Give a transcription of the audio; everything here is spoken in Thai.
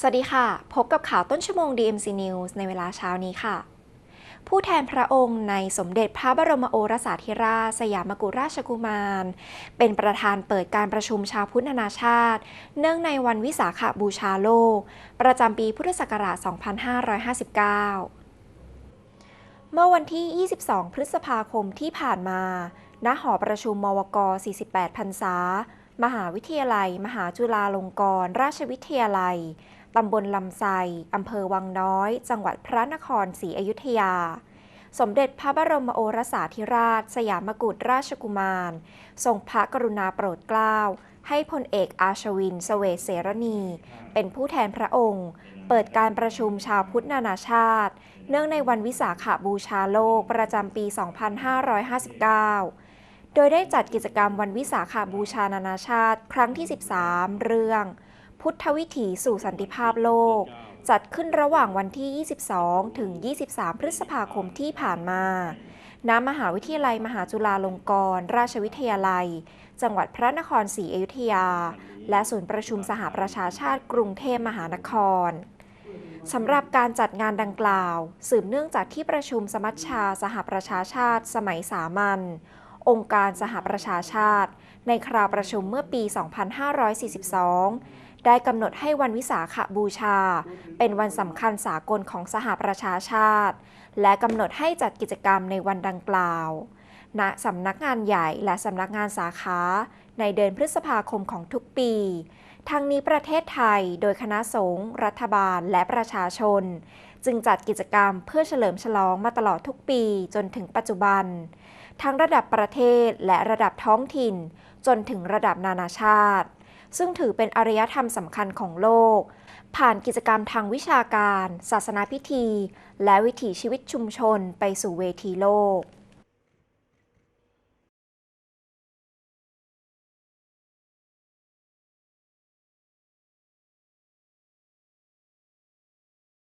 สวัสดีค่ะ พบกับข่าวต้นชั่วโมง DMC News ในเวลาเช้านี้ค่ะ ผู้แทนพระองค์ในสมเด็จพระบรมโอรสาธิราชสยามกุฎราชกุมาร เป็นประธานเปิดการประชุมชาวพุทธนานาชาติ เนื่องในวันวิสาขบูชาโลก ประจำปีพุทธศักราช 2559 เมื่อวันที่ 22 พฤษภาคมที่ผ่านมา ณ หอประชุมมวก 48 พรรษา มหาวิทยาลัย มหาจุฬาลงกรณราชวิทยาลัย ตำบลลำไซอำเภอวังน้อย จังหวัดพระนครศรีอยุธยา สมเด็จพระบรมโอรสาธิราช สยามกุฎราชกุมาร ทรงพระกรุณาโปรดเกล้า ให้พลเอกอาชวินเสเวเสรณี เป็นผู้แทนพระองค์ เปิดการประชุมชาวพุทธนานาชาติ เนื่องในวันวิสาขบูชาโลกประจำปี 2559โดยได้จัดกิจกรรมวันวิสาขาบูชานานาชาติ ครั้งที่ 13 เรื่อง พุทธวิถีสู่สันติภาพโลก จัดขึ้นระหว่างวันที่ 22 ถึง 23 พฤษภาคมที่ผ่านมา ณ มหาวิทยาลัยมหาจุฬาลงกรณราชวิทยาลัย จังหวัดพระนครศรีอยุธยา และศูนย์ประชุมสหประชาชาติกรุงเทพมหานครสำหรับการจัดงานดังกล่าว สืบเนื่องจากที่ประชุมสมัชชาสหประชาชาติ สมัยสามัญองค์การสหประชาชาติ ในคราวประชุมเมื่อปี 2542ได้กำหนดให้วันวิสาขบูชา เป็นวันสำคัญสากลของสหประชาชาติ และกำหนดให้จัดกิจกรรมในวันดังกล่าว ณสำนักงานใหญ่และสำนักงานสาขา ในเดือนพฤษภาคมของทุกปีทั้งนี้ประเทศไทยโดยคณะสงฆ์รัฐบาลและประชาชน จึงจัดกิจกรรมเพื่อเฉลิมฉลองมาตลอดทุกปีจนถึงปัจจุบัน ทั้งระดับประเทศและระดับท้องถิ่น จนถึงระดับนานาชาติ ซึ่งถือเป็นอารยธรรมสำคัญของโลก ผ่านกิจกรรมทางวิชาการ ศาสนาพิธี และวิถีชีวิตชุมชนไปสู่เวทีโลก